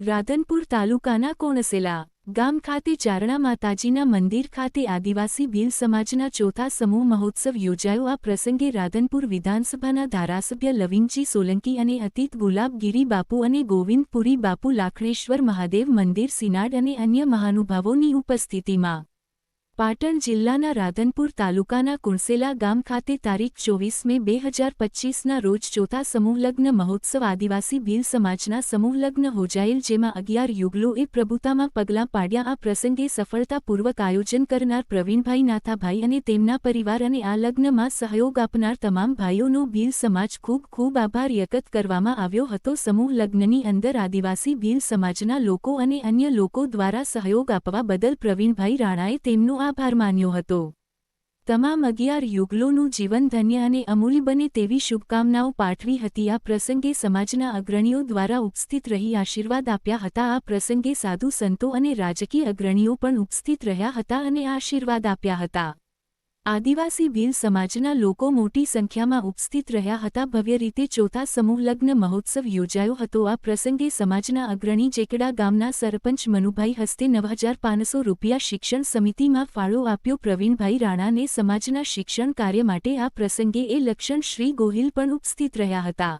રાધનપુર તાલુકાના કોણસેલા ગામ ખાતે ચારણા માતાજીના મંદિર ખાતે આદિવાસી ભીલ સમાજના ચોથા સમૂહ મહોત્સવ યોજાયો. આ પ્રસંગે રાધનપુર વિધાનસભાના ધારાસભ્ય લવિંગજી સોલંકી અને અતીત ગુલાબગીરી બાપુ અને ગોવિંદપુરી બાપુ લાખણેશ્વર મહાદેવ મંદિર, સિનાડ અને અન્ય મહાનુભાવોની ઉપસ્થિતિમાં પાટણ જિલ્લાના રાધનપુર તાલુકાના કુણસેલા ગામ ખાતે તારીખ ચોવીસ મે બે હજાર પચ્ચીસના રોજ ચોથા સમૂહલગ્ન મહોત્સવ આદિવાસી ભીલ સમાજના સમૂહલગ્ન યોજાયેલ જેમાં અગિયાર યુગલોએ પ્રભુતામાં પગલાં પાડ્યા. આ પ્રસંગે સફળતાપૂર્વક આયોજન કરનાર પ્રવીણભાઈ નાથાભાઈ અને તેમના પરિવાર અને આ લગ્નમાં સહયોગ આપનાર તમામ ભાઈઓનો ભીલ સમાજ ખૂબ ખૂબ આભાર વ્યક્ત કરવામાં આવ્યો હતો. સમૂહ લગ્નની અંદર આદિવાસી ભીલ સમાજના લોકો અને અન્ય લોકો દ્વારા સહયોગ આપવા બદલ પ્રવીણભાઈ રાણાએ તેમનો આભાર માન્યો હતો. તમામ અગિયાર યુગલોનું જીવન ધન્ય અને અમૂલ્ય બને તેવી શુભકામનાઓ પાઠવી હતી. આ પ્રસંગે સમાજના અગ્રણીઓ દ્વારા ઉપસ્થિત રહી આશીર્વાદ આપ્યા હતા. આ પ્રસંગે સાધુ સંતો અને રાજકીય અગ્રણીઓ પણ ઉપસ્થિત રહ્યા હતા અને આશીર્વાદ આપ્યા હતા. આદિવાસી ભીલ સમાજના લોકો મોટી સંખ્યામાં ઉપસ્થિત રહ્યા હતા. ભવ્ય રીતે ચોથા સમૂહલગ્ન મહોત્સવ યોજાયો હતો. આ પ્રસંગે સમાજના અગ્રણી જેકડા ગામના સરપંચ મનુભાઈ હસ્તે નવ હજાર પાંચસો રૂપિયા શિક્ષણ સમિતિમાં ફાળો આપ્યો. પ્રવીણભાઈ રાણાને સમાજના શિક્ષણ કાર્ય માટે આ પ્રસંગે એ લક્ષણ શ્રી ગોહિલ પણ ઉપસ્થિત રહ્યા હતા.